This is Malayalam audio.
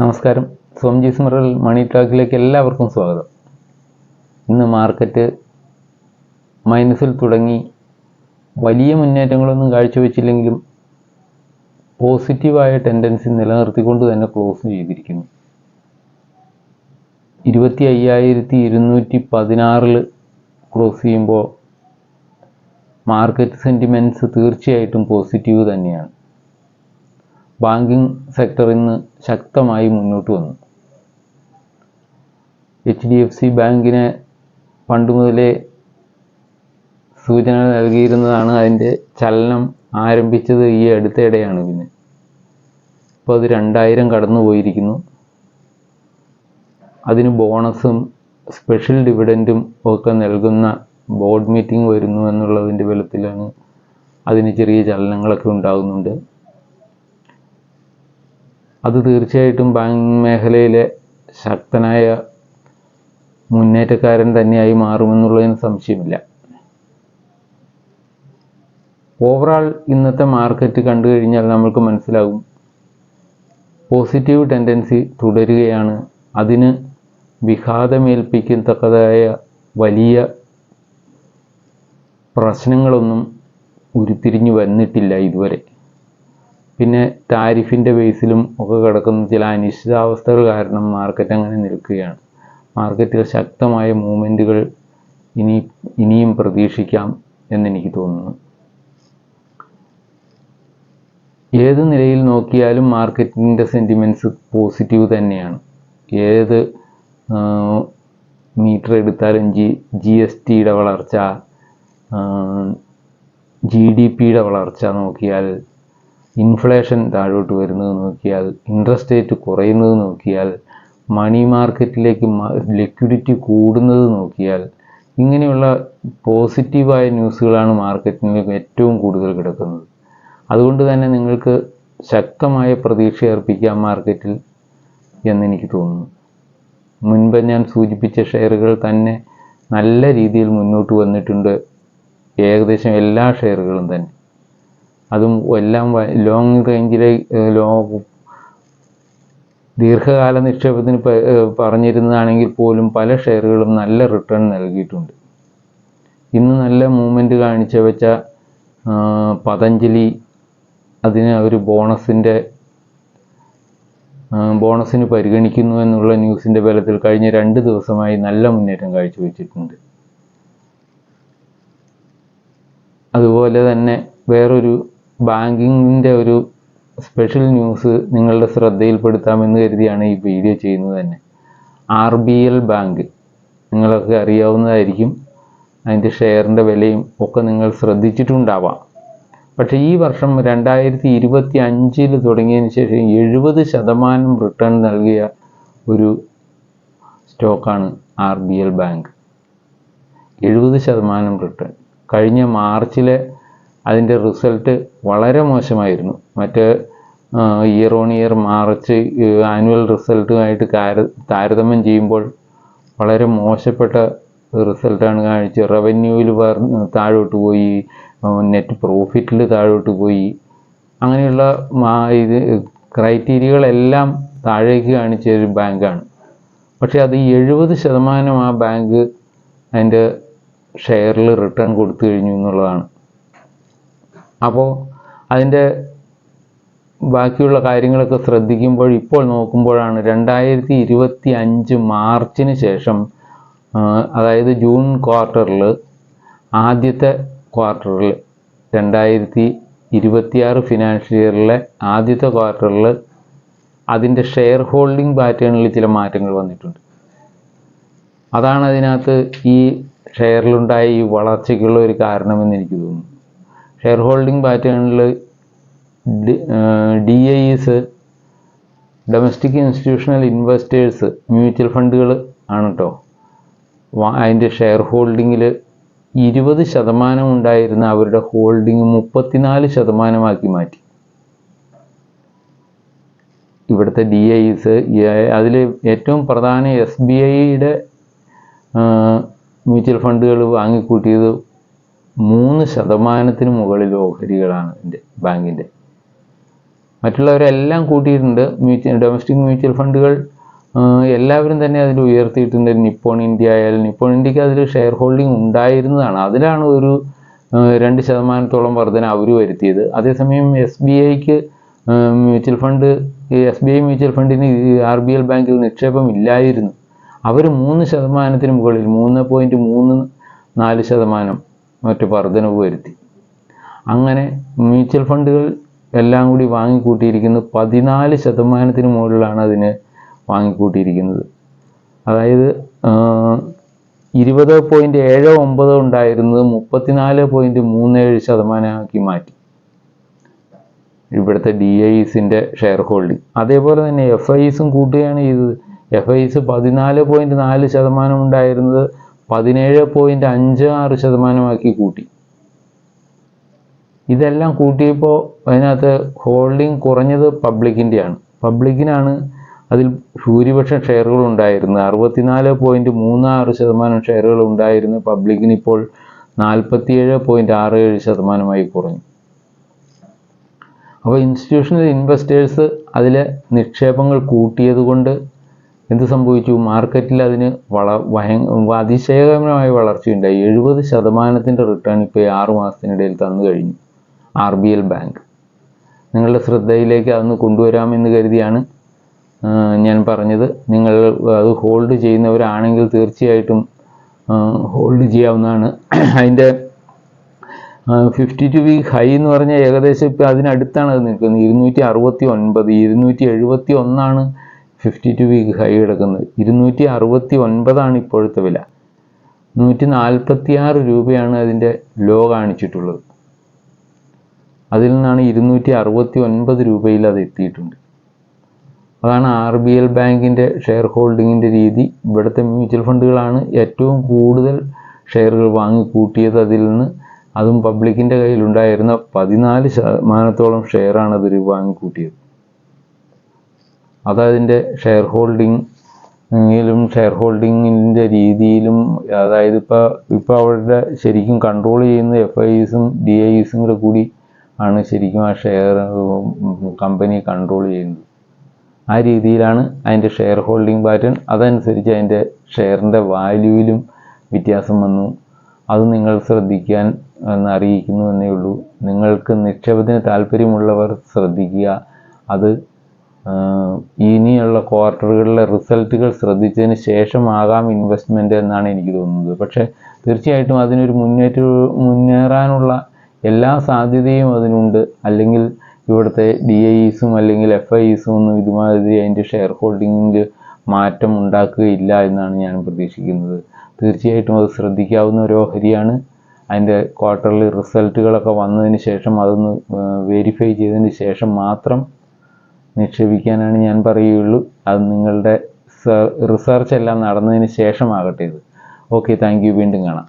നമസ്കാരം. സോംജി സ്മറൽ മണി ടാക്കിലേക്ക് എല്ലാവർക്കും സ്വാഗതം. ഇന്ന് മാർക്കറ്റ് മൈനസിൽ തുടങ്ങി വലിയ മുന്നേറ്റങ്ങളൊന്നും കാഴ്ചവെച്ചില്ലെങ്കിലും പോസിറ്റീവായ ടെൻഡൻസി നിലനിർത്തിക്കൊണ്ട് തന്നെ ക്ലോസ് ചെയ്തിരിക്കുന്നു. ഇരുപത്തി അയ്യായിരത്തി ഇരുന്നൂറ്റി പതിനാറിൽ ക്ലോസ് ചെയ്യുമ്പോൾ മാർക്കറ്റ് സെന്റിമെന്റ്സ് തീർച്ചയായിട്ടും പോസിറ്റീവ് തന്നെയാണ്. ബാങ്കിങ് സെക്ടർ ഇന്ന് ശക്തമായി മുന്നോട്ട് വന്നു. എച്ച് ഡി എഫ് സി ബാങ്കിനെ പണ്ട് മുതലേ സൂചന നൽകിയിരുന്നതാണ് അതിന്റെ ചലനം ആരംഭിച്ചത് ഈ അടുത്തിടെയാണ് പിന്നെ. ഇപ്പോൾ അത് രണ്ടായിരം കടന്നു പോയിരിക്കുന്നു അതിന് ബോണസും സ്പെഷ്യൽ ഡിവിഡന്റും ഒക്കെ നൽകുന്ന ബോർഡ് മീറ്റിംഗ് വരുന്നു എന്നുള്ളതിന്റെ ബലത്തിലാണ് അതിന് ചെറിയ ചലനങ്ങളൊക്കെ ഉണ്ടാകുന്നുണ്ട്. അത് തീർച്ചയായിട്ടും ബാങ്ക് മേഖലയിലെ ശക്തനായ മുന്നേറ്റക്കാരൻ തന്നെയായി മാറുമെന്നുള്ളതിന് സംശയമില്ല. ഓവറാൾ ഇന്നത്തെ മാർക്കറ്റ് കണ്ടു കഴിഞ്ഞാൽ നമ്മൾക്ക് മനസ്സിലാകും. പോസിറ്റീവ് ടെൻഡൻസി തുടരുകയാണ്. അതിന് വിഘാതമേൽപ്പിക്കത്തക്കതായ വലിയ പ്രശ്നങ്ങളൊന്നും ഉരുത്തിരിഞ്ഞു വന്നിട്ടില്ല ഇതുവരെ. പിന്നെ താരിഫിന്റെ ബേസിലും ഒക്കെ കിടക്കുന്ന ചില അനിശ്ചിതാവസ്ഥകൾ കാരണം മാർക്കറ്റ് അങ്ങനെ നിൽക്കുകയാണ്. മാർക്കറ്റിൽ ശക്തമായ മൂവ്മെന്റുകൾ ഇനി ഇനിയും പ്രതീക്ഷിക്കാം എന്നെനിക്ക് തോന്നുന്നു. ഏത് നിലയിൽ നോക്കിയാലും മാർക്കറ്റിന്റെ സെന്റിമെന്റ്സ് പോസിറ്റീവ് തന്നെയാണ്. ഏത് മീറ്റർ എടുത്താലും ജി ജി എസ് ടിയുടെ വളർച്ച ജി ഡി പിയുടെ വളർച്ച നോക്കിയാൽ ഇൻഫ്ലേഷൻ താഴോട്ട് വരുന്നത് നോക്കിയാൽ ഇൻട്രസ്റ്റ് റേറ്റ് കുറയുന്നത് നോക്കിയാൽ മണി മാർക്കറ്റിലേക്ക് ലിക്വിഡിറ്റി കൂടുന്നത് നോക്കിയാൽ ഇങ്ങനെയുള്ള പോസിറ്റീവായ ന്യൂസുകളാണ് മാർക്കറ്റിന് ഏറ്റവും കൂടുതൽ കിടക്കുന്നത്. അതുകൊണ്ട് തന്നെ നിങ്ങൾക്ക് ശക്തമായ പ്രതീക്ഷ അർപ്പിക്കാം മാർക്കറ്റിൽ എന്നെനിക്ക് തോന്നുന്നു. മുൻപ് ഞാൻ സൂചിപ്പിച്ച ഷെയറുകൾ തന്നെ നല്ല രീതിയിൽ മുന്നോട്ട് വന്നിട്ടുണ്ട്. ഏകദേശം എല്ലാ ഷെയറുകളും തന്നെ. അതും എല്ലാം ലോങ് റേഞ്ചിലെ ലോ ദീർഘകാല നിക്ഷേപത്തിന് പറഞ്ഞിരുന്നതാണെങ്കിൽ പോലും പല ഷെയറുകളും നല്ല റിട്ടേൺ നൽകിയിട്ടുണ്ട്. ഇന്ന് നല്ല മൂവ്മെന്റ് കാണിച്ച വെച്ച പതഞ്ജലി അതിന് ഒരു ബോണസിന്റെ ബോണസിന് പരിഗണിക്കുന്നു എന്നുള്ള ന്യൂസിന്റെ ബലത്തിൽ കഴിഞ്ഞ രണ്ട് ദിവസമായി നല്ല മുന്നേറ്റം കാഴ്ചവെച്ചിട്ടുണ്ട്. അതുപോലെ തന്നെ വേറൊരു ബാങ്കിങ്ങിന്റെ ഒരു സ്പെഷ്യൽ ന്യൂസ് നിങ്ങളുടെ ശ്രദ്ധയിൽപ്പെടുത്താമെന്ന് കരുതിയാണ് ഈ വീഡിയോ ചെയ്യുന്നത് തന്നെ. ആർ ബി എൽ ബാങ്ക് നിങ്ങളൊക്കെ അറിയാവുന്നതായിരിക്കും. അതിന്റെ ഷെയറിന്റെ വിലയും ഒക്കെ നിങ്ങൾ ശ്രദ്ധിച്ചിട്ടുണ്ടാവാം. പക്ഷേ ഈ വർഷം രണ്ടായിരത്തി ഇരുപത്തി അഞ്ചിൽ തുടങ്ങിയതിന് ശേഷം എഴുപത് ശതമാനം റിട്ടേൺ നൽകിയ ഒരു സ്റ്റോക്കാണ് ആർ ബി എൽ ബാങ്ക് എഴുപത് ശതമാനം റിട്ടേൺ കഴിഞ്ഞ മാർച്ചിലെ അതിന്റെ റിസൾട്ട് വളരെ മോശമായിരുന്നു. മറ്റ് year on year March annual റിസൾട്ടുമായിട്ട് താരതമ്യം ചെയ്യുമ്പോൾ വളരെ മോശപ്പെട്ട റിസൾട്ടാണ് കാണിച്ചത്. റവന്യൂവിൽ താഴോട്ട് പോയി നെറ്റ് പ്രോഫിറ്റിൽ താഴോട്ട് പോയി. അങ്ങനെയുള്ള ഇത് ക്രൈറ്റീരിയകളെല്ലാം താഴേക്ക് കാണിച്ച ഒരു ബാങ്കാണ് പക്ഷേ അത് എഴുപത് ശതമാനം ആ ബാങ്ക് അതിന്റെ ഷെയറിൽ റിട്ടേൺ കൊടുത്തു കഴിഞ്ഞു എന്നുള്ളതാണ്. അപ്പോൾ അതിന്റെ ബാക്കിയുള്ള കാര്യങ്ങളൊക്കെ ശ്രദ്ധിക്കുമ്പോൾ ഇപ്പോൾ നോക്കുമ്പോഴാണ് രണ്ടായിരത്തി ഇരുപത്തി അഞ്ച് മാർച്ചിന് ശേഷം അതായത് ജൂൺ ക്വാർട്ടറിൽ ആദ്യത്തെ ക്വാർട്ടറിൽ രണ്ടായിരത്തി ഇരുപത്തിയാറ് ഫിനാൻഷ്യൽ ഇയറിലെ ആദ്യത്തെ ക്വാർട്ടറിൽ അതിന്റെ ഷെയർ ഹോൾഡിംഗ് പാറ്റേണിൽ ചില മാറ്റങ്ങൾ വന്നിട്ടുണ്ട്. അതാണ് അതിനകത്ത് ഈ ഷെയറിലുണ്ടായ ഈ വളർച്ചയ്ക്കുള്ള ഒരു കാരണമെന്ന് എനിക്ക് തോന്നുന്നു. ഷെയർ ഹോൾഡിംഗ് പാറ്റേണിൽ D Is domestic institutional investors mutual ഫണ്ടുകൾ ആണ് കേട്ടോ അതിന്റെ ഷെയർ ഹോൾഡിങ്ങിൽ ഇരുപത് ശതമാനം ഉണ്ടായിരുന്ന അവരുടെ ഹോൾഡിംഗ് മുപ്പത്തിനാല് ശതമാനമാക്കി മാറ്റി. ഇവിടുത്തെ ഡി ഐസ് അതിൽ ഏറ്റവും പ്രധാന എസ് ബി ഐയുടെ മ്യൂച്വൽ ഫണ്ടുകൾ വാങ്ങിക്കൂട്ടിയത് മൂന്ന് ശതമാനത്തിന് മുകളിൽ ഓഹരികളാണ് എന്റെ ബാങ്കിന്റെ. മറ്റുള്ളവരെല്ലാം കൂട്ടിയിട്ടുണ്ട്. മ്യൂച്വൽ ഡൊമസ്റ്റിക് മ്യൂച്വൽ ഫണ്ടുകൾ എല്ലാവരും തന്നെ അതിൽ ഉയർത്തിയിട്ടുണ്ട്. നിപ്പോൺ ഇന്ത്യ ആയാലും നിപ്പോൺ ഇന്ത്യയ്ക്ക് അതിൽ ഷെയർ ഹോൾഡിംഗ് ഉണ്ടായിരുന്നതാണ്. അതിലാണ് ഒരു രണ്ട് ശതമാനത്തോളം വർധന അവർ വരുത്തിയത്. അതേസമയം എസ് ബി ഐക്ക് mutual fund S B I mutual ഫണ്ടിന് R B L ബാങ്കിൽ നിക്ഷേപം ഇല്ലായിരുന്നു അവർ മൂന്ന് ശതമാനത്തിന് മുകളിൽ മൂന്ന് പോയിന്റ് മൂന്ന് നാല് ശതമാനം മറ്റു വർധനവ് വരുത്തി. അങ്ങനെ മ്യൂച്വൽ ഫണ്ടുകൾ എല്ലാം കൂടി വാങ്ങിക്കൂട്ടിയിരിക്കുന്ന പതിനാല് ശതമാനത്തിന് മുകളിലാണ് അതിന് വാങ്ങിക്കൂട്ടിയിരിക്കുന്നത്. അതായത് ഇരുപത് പോയിന്റ് ഏഴ് ഒമ്പത് ഉണ്ടായിരുന്നത് മുപ്പത്തിനാല് പോയിന്റ് മൂന്ന് ഏഴ് ശതമാനമാക്കി മാറ്റി. ഇവിടുത്തെ ഡി ഐസിന്റെ ഷെയർ ഹോൾഡിംഗ് അതേപോലെ തന്നെ എഫ് ഐസും കൂട്ടുകയാണ് ചെയ്തത്. എഫ് ഐസ് പതിനാല് പോയിന്റ് നാല് ശതമാനം ഉണ്ടായിരുന്നത് പതിനേഴ് പോയിന്റ് അഞ്ച് ആറ് ശതമാനമാക്കി കൂട്ടി. ഇതെല്ലാം കൂട്ടിയപ്പോൾ അതിനകത്ത് ഹോൾഡിംഗ് കുറഞ്ഞത് പബ്ലിക്കിന്റെയാണ് പബ്ലിക്കിനാണ് അതിൽ ഭൂരിപക്ഷം ഷെയറുകൾ ഉണ്ടായിരുന്നത്. അറുപത്തിനാല് പോയിന്റ് മൂന്ന് ആറ് ശതമാനം ഷെയറുകൾ ഉണ്ടായിരുന്നു പബ്ലിക്കിന് ഇപ്പോൾ നാൽപ്പത്തിയേഴ് പോയിന്റ് ആറ് ഏഴ് ശതമാനമായി കുറഞ്ഞു. അപ്പോൾ ഇൻസ്റ്റിറ്റ്യൂഷണൽ ഇൻവെസ്റ്റേഴ്സ് അതിലെ നിക്ഷേപങ്ങൾ കൂട്ടിയത് കൊണ്ട് എന്ത് സംഭവിച്ചു? മാർക്കറ്റിൽ അതിന് വള ഭയ അതിശയകരമായ വളർച്ചയുണ്ടായി. എഴുപത് ശതമാനത്തിന്റെ റിട്ടേൺ ഇപ്പോൾ ആറ് മാസത്തിനിടയിൽ തന്നു കഴിഞ്ഞു. ആർ ബി എൽ ബാങ്ക് നിങ്ങളുടെ ശ്രദ്ധയിലേക്ക് അതൊന്ന് കൊണ്ടുവരാമെന്ന് കരുതിയാണ് ഞാൻ പറഞ്ഞത്. നിങ്ങൾ അത് ഹോൾഡ് ചെയ്യുന്നവരാണെങ്കിൽ തീർച്ചയായിട്ടും ഹോൾഡ് ചെയ്യാവുന്നതാണ്. അതിന്റെ ഫിഫ്റ്റി ടു വീക്ക് ഹൈ എന്ന് പറഞ്ഞാൽ ഏകദേശം ഇപ്പോൾ അതിനടുത്താണ് അത് നിൽക്കുന്നത്. ഇരുന്നൂറ്റി അറുപത്തി ഒൻപത് ഇരുന്നൂറ്റി എഴുപത്തി ഒന്നാണ് ഫിഫ്റ്റി ടു വീക്ക് ഹൈ കിടക്കുന്നത്. ഇരുന്നൂറ്റി അറുപത്തി ഒൻപതാണ് ഇപ്പോഴത്തെ വില. നൂറ്റി നാൽപ്പത്തി ആറ് രൂപയാണ് അതിന്റെ ലോ കാണിച്ചിട്ടുള്ളത്. അതിൽ നിന്നാണ് ഇരുന്നൂറ്റി അറുപത്തി ഒൻപത് രൂപയിൽ അത് എത്തിയിട്ടുണ്ട്. അതാണ് ആർ ബി എൽ ബാങ്കിന്റെ ഷെയർ ഹോൾഡിങ്ങിന്റെ രീതി. ഇവിടുത്തെ മ്യൂച്വൽ ഫണ്ടുകളാണ് ഏറ്റവും കൂടുതൽ ഷെയറുകൾ വാങ്ങിക്കൂട്ടിയത് അതിൽ നിന്ന്. അതും പബ്ലിക്കിന്റെ കയ്യിലുണ്ടായിരുന്ന പതിനാല് ശതമാനത്തോളം ഷെയറാണ് അതിൽ വാങ്ങിക്കൂട്ടിയത്. അതതിന്റെ ഷെയർ ഹോൾഡിങ്ങിലും ഷെയർ ഹോൾഡിങ്ങിന്റെ രീതിയിലും അതായത് ഇപ്പോൾ ഇപ്പോൾ അവരുടെ ശരിക്കും കൺട്രോൾ ചെയ്യുന്ന എഫ് ഐസും ഡി ഐസും കൂടെ കൂടി ആണ് ശരിക്കും ആ ഷെയർ കമ്പനി കൺട്രോൾ ചെയ്യുന്നത്. ആ രീതിയിലാണ് അതിന്റെ ഷെയർ ഹോൾഡിംഗ് പാറ്റേൺ അതനുസരിച്ച് അതിന്റെ ഷെയറിന്റെ വാല്യൂവിലും വ്യത്യാസം വന്നു. അത് നിങ്ങൾ ശ്രദ്ധിക്കാൻ എന്ന് അറിയിക്കുന്നു എന്നേ ഉള്ളൂ. നിങ്ങൾക്ക് നിക്ഷേപത്തിന് താല്പര്യമുള്ളവർ ശ്രദ്ധിക്കുക. അത് ഇനിയുള്ള ക്വാർട്ടറുകളിലെ റിസൾട്ടുകൾ ശ്രദ്ധിച്ചതിന് ശേഷമാകാം ഇൻവെസ്റ്റ്മെന്റ് എന്നാണ് എനിക്ക് തോന്നുന്നത്. പക്ഷേ തീർച്ചയായിട്ടും അതിനൊരു മുന്നേറ്റ മുന്നേറാനുള്ള എല്ലാ സാധ്യതയും അതിനുണ്ട്. അല്ലെങ്കിൽ ഇവിടുത്തെ ഡി ഐസും അല്ലെങ്കിൽ എഫ് ഐസും ഒന്നും ഇതുമാതിരി അതിന്റെ ഷെയർ ഹോൾഡിങ്ങിൽ മാറ്റം ഉണ്ടാക്കുകയില്ല എന്നാണ് ഞാൻ പ്രതീക്ഷിക്കുന്നത്. തീർച്ചയായിട്ടും അത് ശ്രദ്ധിക്കാവുന്ന ഒരു ഓഹരിയാണ്. അതിന്റെ ക്വാർട്ടർലി റിസൾട്ടുകളൊക്കെ വന്നതിന് ശേഷം അതൊന്ന് വെരിഫൈ ചെയ്തതിന് ശേഷം മാത്രം നിക്ഷേപിക്കാനാണ് ഞാൻ പറയുകയുള്ളൂ അത് നിങ്ങളുടെ റിസർച്ച് എല്ലാം നടന്നതിന് ശേഷമാകട്ടെ ഇത്. ഓക്കെ താങ്ക് യു വീണ്ടും കാണാം.